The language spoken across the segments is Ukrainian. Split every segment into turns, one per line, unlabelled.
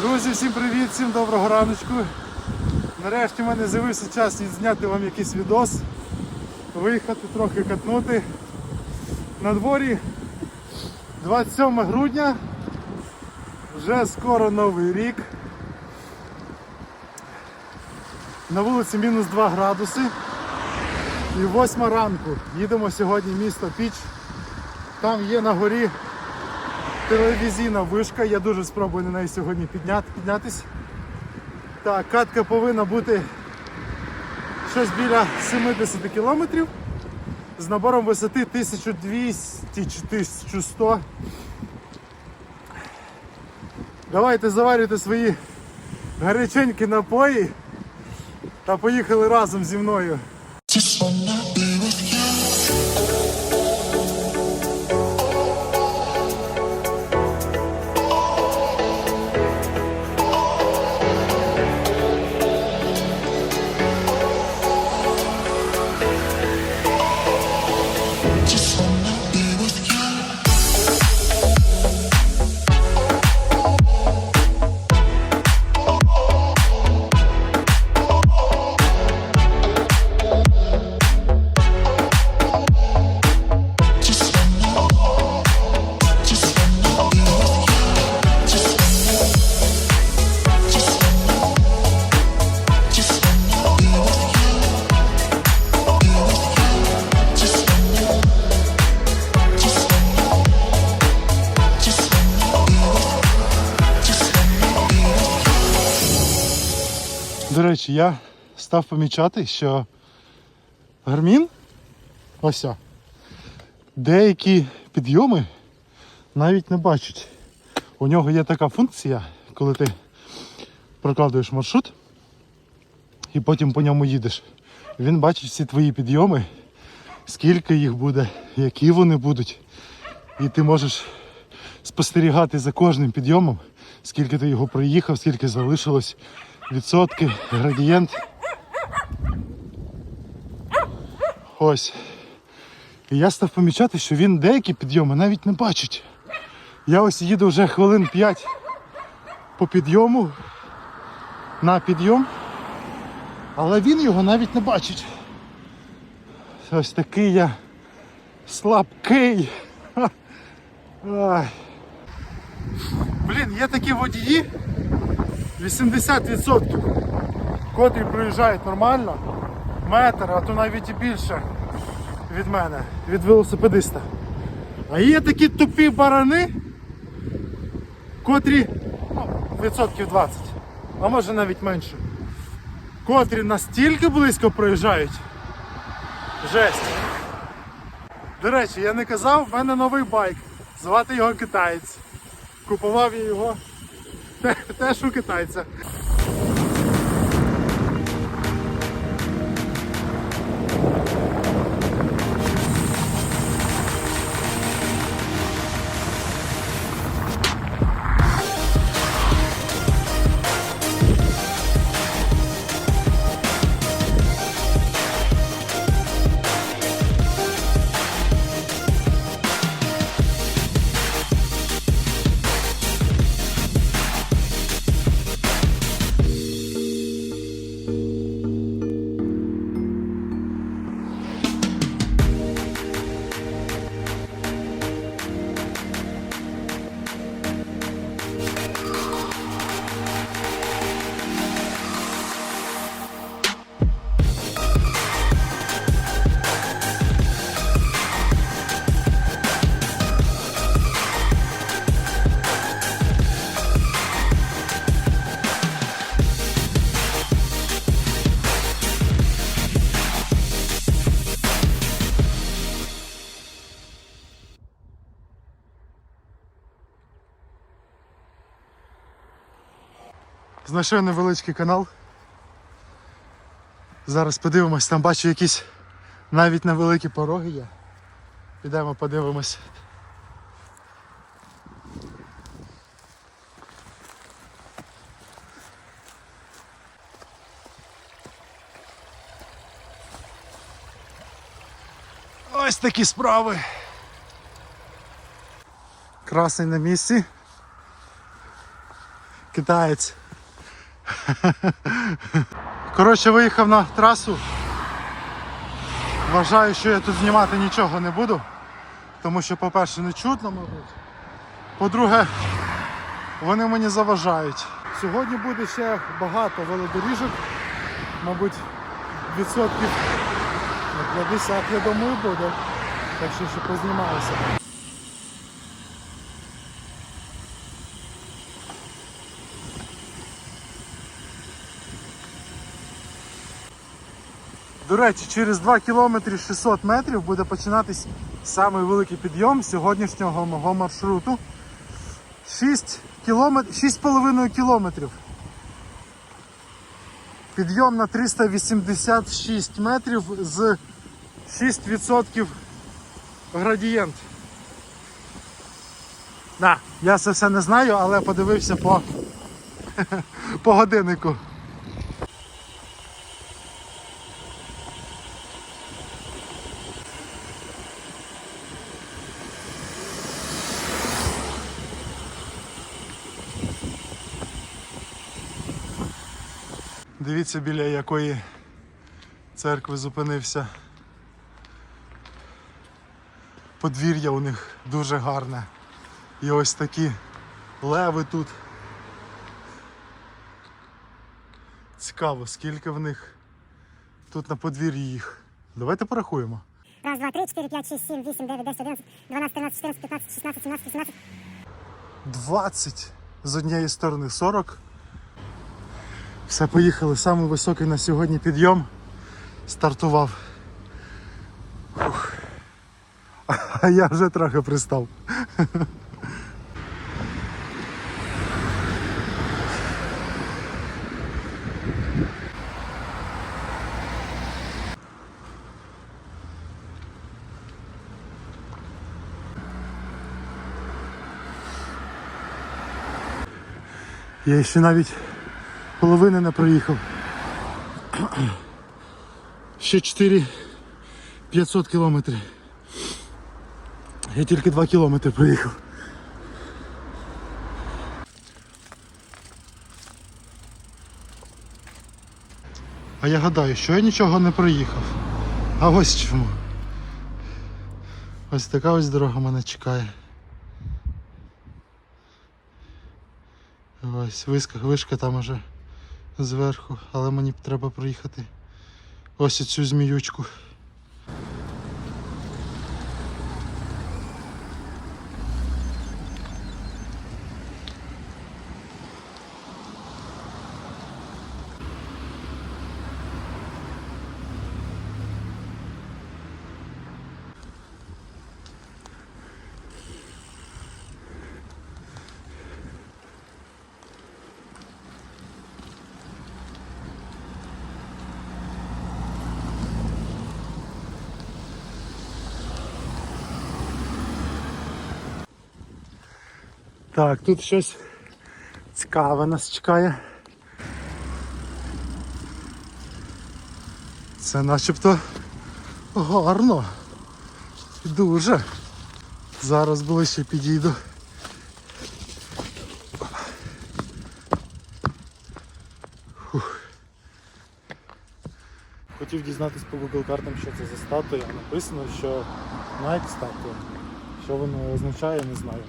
Друзі, всім привіт, всім доброго раночку. Нарешті в мене з'явився час зняти вам якийсь відос, виїхати трохи катнути. На дворі 27 грудня, вже скоро новий рік. На вулиці мінус 2 градуси. І 8 ранку. Їдемо сьогодні в місто Піч. Там є на горі телевізійна вишка, я дуже спробую на неї сьогодні підняти, піднятись. Так, катка повинна бути щось біля 70 кілометрів з набором висоти 1200 чи 1100. Давайте заварюйте свої гаряченькі напої та поїхали разом зі мною. Речі, я став помічати, що гармін ось о, деякі підйоми навіть не бачить. У нього є така функція, коли ти прокладуєш маршрут і потім по ньому їдеш. Він бачить всі твої підйоми, скільки їх буде, які вони будуть. І ти можеш спостерігати за кожним підйомом, скільки ти його проїхав, скільки залишилось, відсотки, градієнт. Ось. І я став помічати, що він деякі підйоми навіть не бачить. Я ось їду вже хвилин 5 по підйому на підйом, але він його навіть не бачить. Ось такий я слабкий. Ай. Блін, є такі водії 80%, котрі проїжджають нормально, метр, а то навіть і більше від мене, від велосипедиста. А є такі тупі барани, котрі ну, відсотків 20, а може навіть менше. Котрі настільки близько проїжджають. Жесть. До речі, я не казав, в мене новий байк. Звати його китаєць. Купував я його те- те, що китайця. Знайшов невеличкий канал. Зараз подивимось, там бачу якісь навіть невеликі пороги є. Підемо подивимось. Ось такі справи. Красень на місці. Китаєць. Коротше, виїхав на трасу. Вважаю, що я тут знімати нічого не буду. Тому що, по-перше, не чутно, мабуть. По-друге, вони мені заважають. Сьогодні буде ще багато велодоріжок, мабуть, відсотків на 50, я думаю, буде. Так що ще познімаюся. До речі, через 2 кілометри 600 метрів буде починатись самий великий підйом сьогоднішнього мого маршруту. 6 кілометр... 6,5 кілометрів. Підйом на 386 метрів з 6% градієнт. Да, я це все не знаю, але подивився по, по годиннику. Дивіться, біля якої церкви зупинився. Подвір'я у них дуже гарне. І ось такі леви тут. Цікаво, скільки в них тут на подвір'ї їх. Давайте порахуємо.
Раз, два, три, четыре, пять, шесть, семь, восемь, девять, десять, одиннадцать, двенадцать, тринадцать, четырнадцать, пятнадцать, шестнадцать, семнадцать, восемнадцать.
20 з однієї сторони 40. Все, поїхали. Самий високий на сьогодні підйом стартував. Фух. А я вже трохи пристав. Я ще навіть половини не проїхав. Ще 4 500 кілометрів. Я тільки 2 кілометри проїхав. А я гадаю, що я нічого не проїхав. А ось чому. Ось така ось дорога мене чекає. Ось вишка, вишка там уже зверху, але мені треба проїхати ось цю зміючку. Так, тут щось цікаве нас чекає. Це начебто гарно. Дуже. Зараз ближче підійду. Фух. Хотів дізнатися по Google картам, що це за статуя. Написано, що Nike статуя. Що воно означає, не знаю.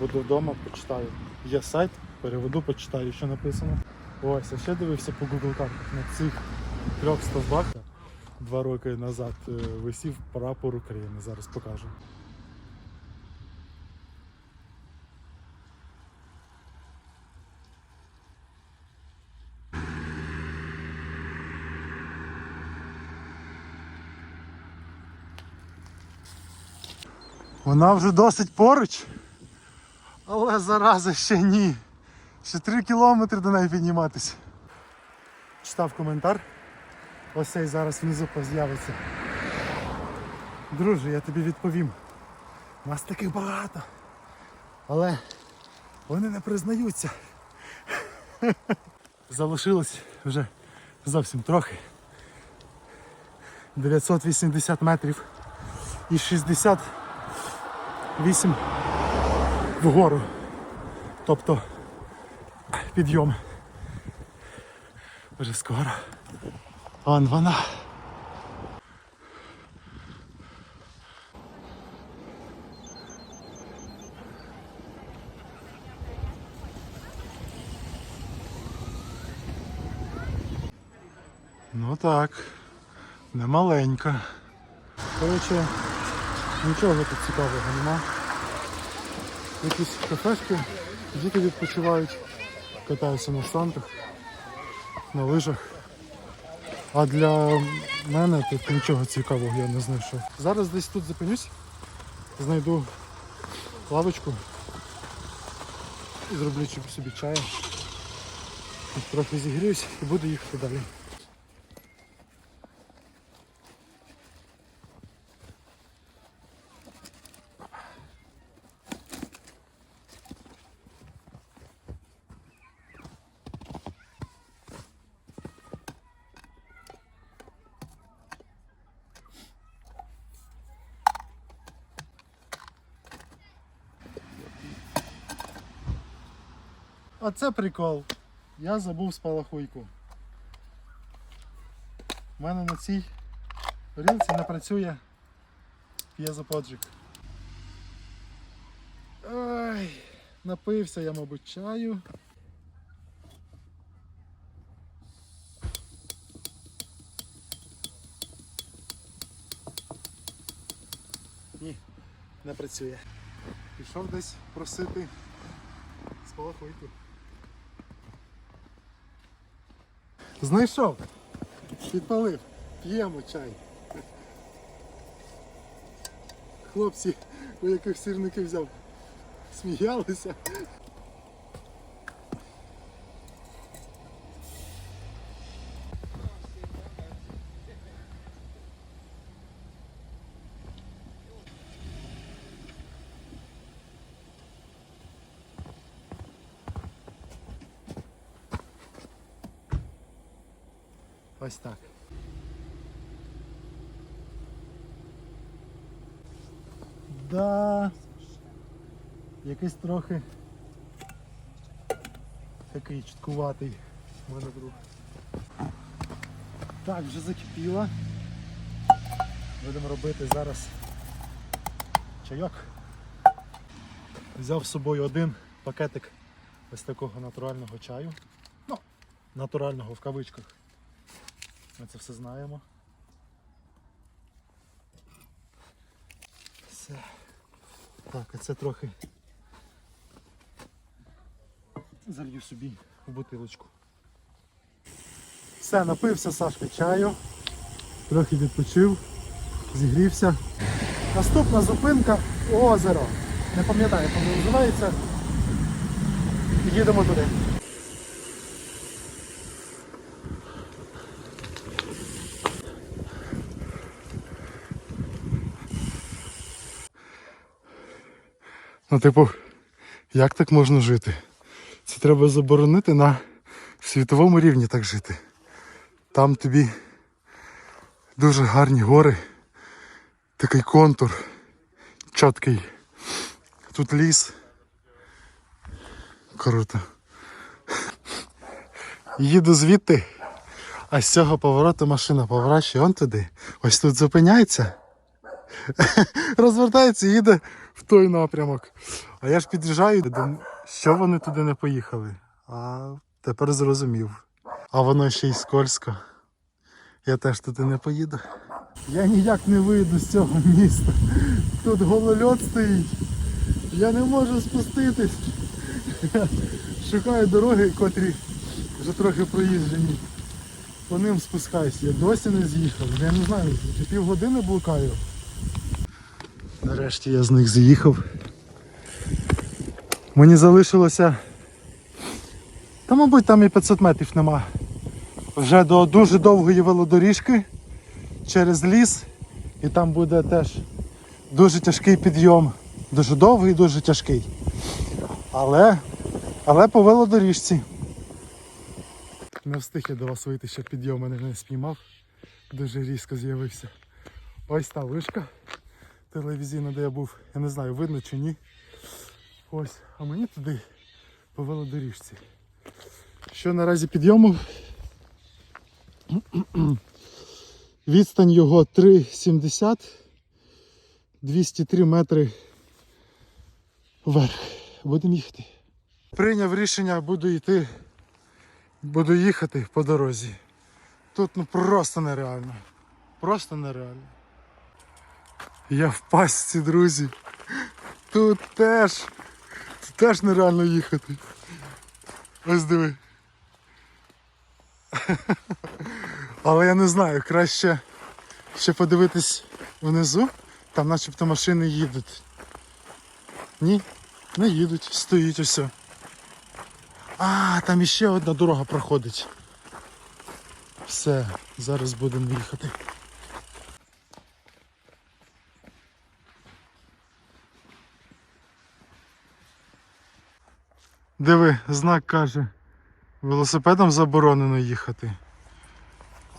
Буду вдома, почитаю. Є сайт, переведу, почитаю, що написано. Ось, а ще дивився по Google картах. На цих трьох стовбах два роки назад е, висів прапор України. Зараз покажу. Вона вже досить поруч. Але зараза ще ні. Ще 3 кілометри до неї підніматися. Читав коментар. Ось цей зараз внизу з'явиться. Друже, я тобі відповім. Нас таких багато. Але вони не признаються. Залишилось вже зовсім трохи. 980 метрів і 68 вгору. Тобто підйом. Вже скоро. Он вона. Ну так, не маленька. Коротше, нічого тут цікавого нема. Якісь кафешки, діти відпочивають, катаються на санках, на лижах. А для мене тут нічого цікавого я не знайшов. Зараз десь тут зупинюсь, знайду лавочку і зроблю собі чаю. Трохи зігріюсь і буду їхати далі. Оце прикол. Я забув спалахуйку. У мене на цій рілці не працює п'єзоподжик. Ай, напився я, мабуть, чаю. Ні, не працює. Пішов десь просити спалахуйку. Знайшов. Підпалив. П'ємо чай. Хлопці, у яких сірники взяв, сміялися. Ось так. Да. Якийсь трохи такий чіткуватий в мене друг. Так, вже закипіло. Будемо робити зараз чайок. Взяв з собою один пакетик ось такого натурального чаю. Ну, натурального в кавичках. Ми це все знаємо. Все. Так, а це трохи залью собі в бутилочку. Все, напився Сашка чаю, трохи відпочив, зігрівся. Наступна зупинка озеро. Не пам'ятаю, як воно називається. Їдемо туди. Ну, типу, як так можна жити? Це треба заборонити на світовому рівні так жити. Там тобі дуже гарні гори, такий контур чіткий. Тут ліс. Круто. Їду звідти, а з цього повороту машина поворачує он туди. Ось тут зупиняється. розвертається їде в той напрямок. А я ж під'їжджаю, думаю, що вони туди не поїхали. А тепер зрозумів. А воно ще й скользко. Я теж туди не поїду. Я ніяк не вийду з цього міста. Тут голольот стоїть. Я не можу спуститись. Шукаю дороги, котрі вже трохи проїжджені. По ним спускаюся. Я досі не з'їхав. Я не знаю, півгодини блукаю. Нарешті я з них з'їхав. Мені залишилося. Та, мабуть, там і 500 метрів нема. Вже до дуже довгої велодоріжки через ліс. І там буде теж дуже тяжкий підйом. Дуже довгий, дуже тяжкий. Але, але по велодоріжці. Не встиг я до вас вийти, ще підйом мене не спіймав. Дуже різко з'явився. Ось та вишка телевізійна, де я був. Я не знаю, видно чи ні. Ось, а мені туди по велодоріжці. Що наразі підйому? Відстань його 3,70, 203 метри вверх. Будемо їхати. Прийняв рішення, буду йти, буду їхати по дорозі. Тут ну просто нереально. Просто нереально. Я в пастці, друзі. Тут теж. Тут теж нереально їхати. Ось диви. Але я не знаю, краще ще подивитись внизу. Там начебто машини їдуть. Ні, не їдуть, стоїть усе. А, там іще одна дорога проходить. Все, зараз будемо їхати. Диви, знак каже, велосипедом заборонено їхати.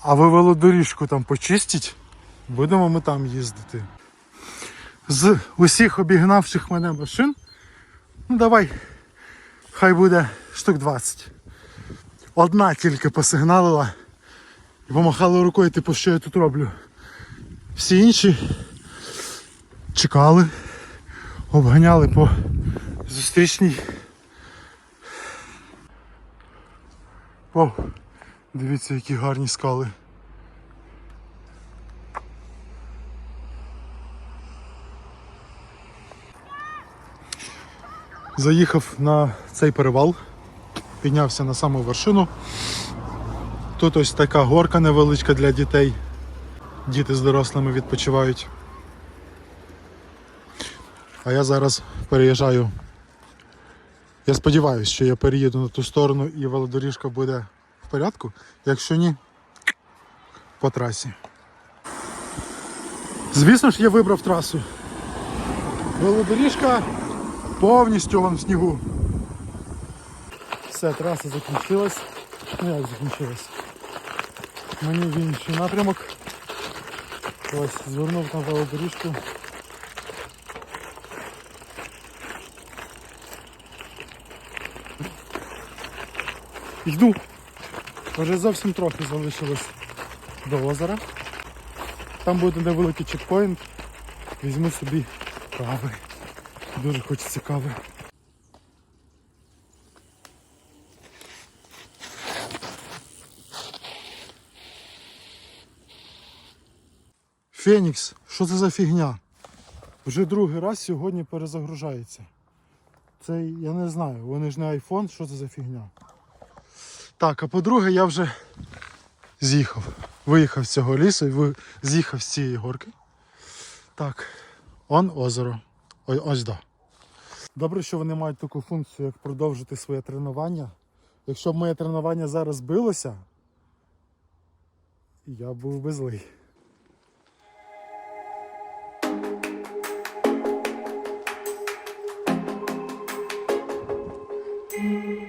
А ви велодоріжку там почистіть, будемо ми там їздити. З усіх обігнавших мене машин, ну давай, хай буде штук 20. Одна тільки посигналила і помахала рукою, типу, що я тут роблю. Всі інші чекали, обганяли по зустрічній. О, дивіться, які гарні скали. Заїхав на цей перевал, піднявся на саму вершину. Тут ось така горка невеличка для дітей. Діти з дорослими відпочивають. А я зараз переїжджаю. Я сподіваюся, що я переїду на ту сторону і велодоріжка буде в порядку. Якщо ні, по трасі. Звісно ж, я вибрав трасу. Велодоріжка повністю вон в снігу. Все, траса закінчилась. Ну як закінчилась? Мені в інший напрямок. Ось, звернув на велодоріжку. Йду. Вже зовсім трохи залишилось до озера. Там буде невеликий чекпоінт. Візьму собі кави. Дуже хочеться кави. Фенікс, що це за фігня? Вже другий раз сьогодні перезагружається. Це я не знаю, вони ж не iPhone, що це за фігня. Так, а по-друге, я вже з'їхав. Виїхав з цього лісу і з'їхав з цієї горки. Так, он озеро. Ой, ось да. Добре, що вони мають таку функцію, як продовжити своє тренування. Якщо б моє тренування зараз збилося, я був би злий. Випив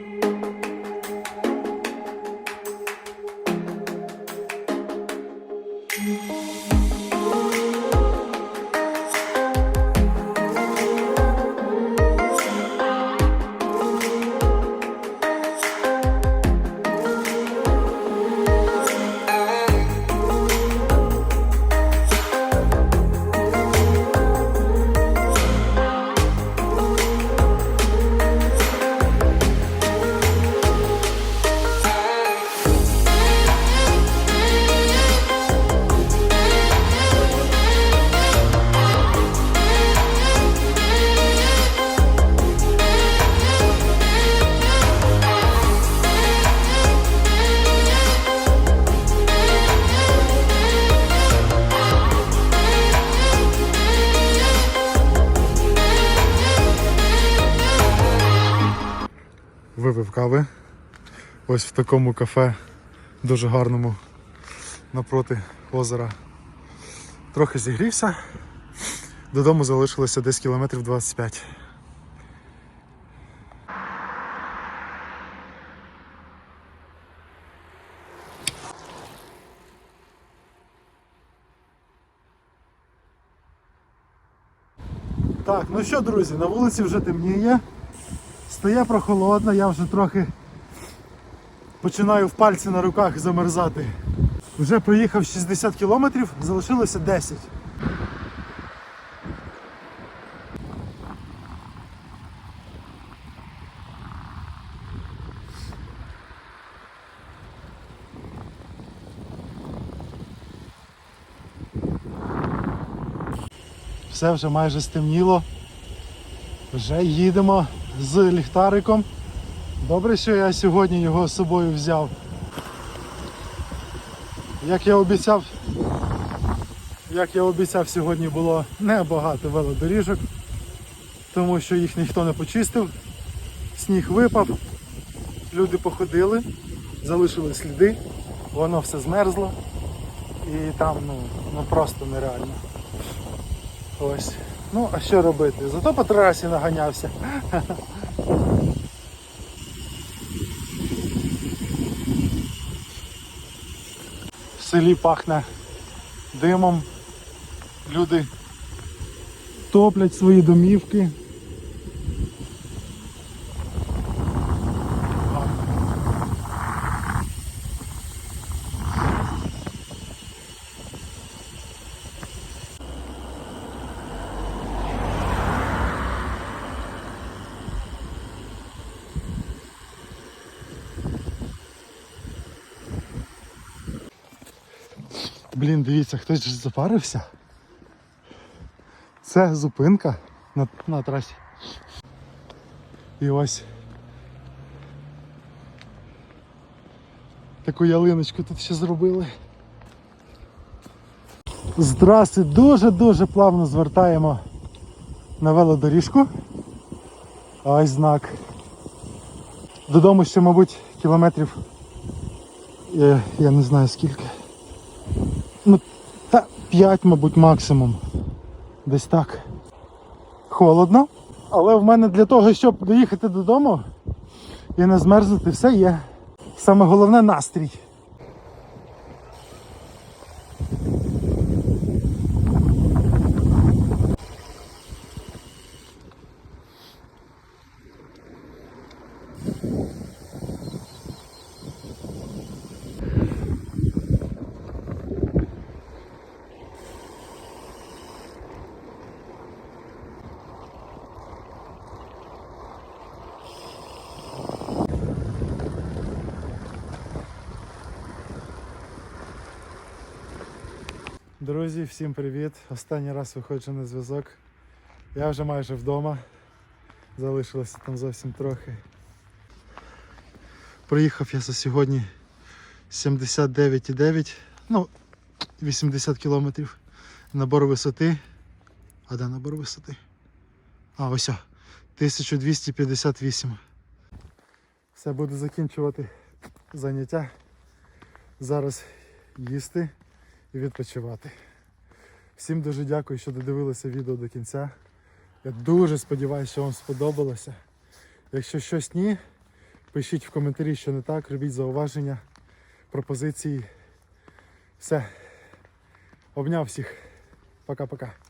Ось в такому кафе, дуже гарному напроти озера. Трохи зігрівся. Додому залишилося десь кілометрів 25. Так, ну що, друзі, на вулиці вже темніє. Стає прохолодно, я вже трохи починаю в пальці на руках замерзати. Вже проїхав 60 кілометрів, залишилося 10. Все вже майже стемніло. Вже їдемо з ліхтариком. Добре, що я сьогодні його з собою взяв. Як я обіцяв, як я обіцяв, сьогодні було небагато велодоріжок, тому що їх ніхто не почистив, сніг випав, люди походили, залишили сліди, воно все змерзло і там ну, ну просто нереально. Ось. Ну, а що робити? Зато по трасі наганявся. селі пахне димом. Люди топлять свої домівки. Блін, дивіться, хтось же запарився. Це зупинка на, на трасі. І ось таку ялиночку тут ще зробили. З траси дуже-дуже плавно звертаємо на велодоріжку. Ось знак. Додому ще, мабуть, кілометрів. е, Я не знаю скільки. Ну, та 5, мабуть, максимум. Десь так. Холодно. Але в мене для того, щоб доїхати додому і не змерзнути, все є. Саме головне настрій. Друзі, всім привіт! Останній раз виходжу на зв'язок. Я вже майже вдома. Залишилося там зовсім трохи. Проїхав я за сьогодні 79,9, ну, 80 кілометрів. Набор висоти. А де набор висоти? А, ось. 1258. Все, буду закінчувати заняття. Зараз їсти і відпочивати. Всім дуже дякую, що додивилися відео до кінця. Я дуже сподіваюся, що вам сподобалося. Якщо щось ні, пишіть в коментарі, що не так, робіть зауваження, пропозиції. Все. Обняв всіх. Пока-пока.